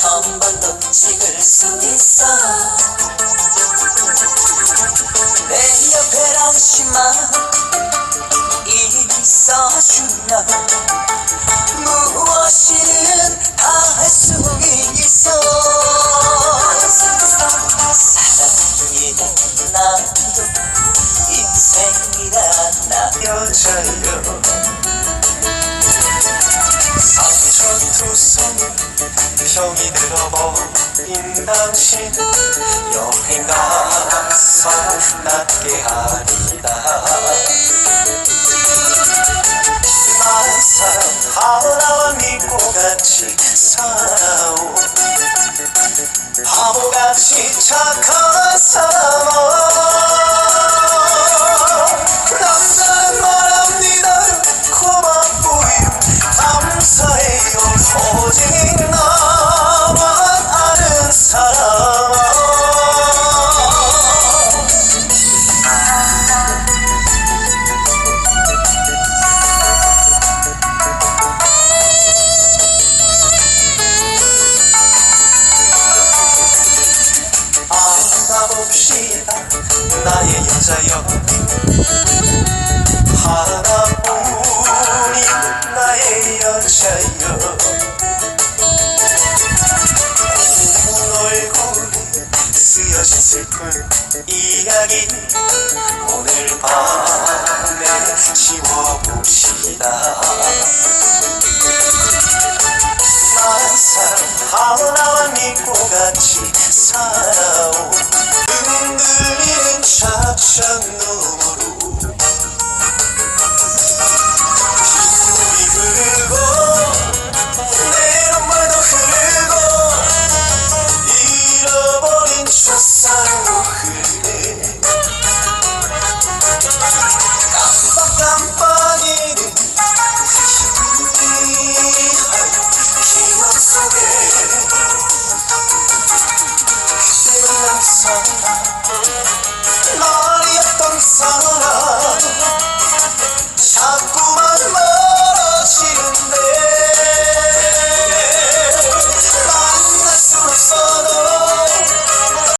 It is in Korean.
천 번도 찍을 수 있어. 내 옆에 당신만 있어주면 무엇이든 다 할 수 있어. 사랑이란 나도 인생이란 나 여자여 병이 들어버린 당신. 여행 가서 낫게 하리다. 난 사람 하나만 믿고 같이 살아오. 바보같이 착한 나의 여자여. 하나뿐인 나의 여자여. 온 얼굴에 쓰여진 슬픈 이야기 오늘 밤에 지워봅시다 사람 말이었던 사람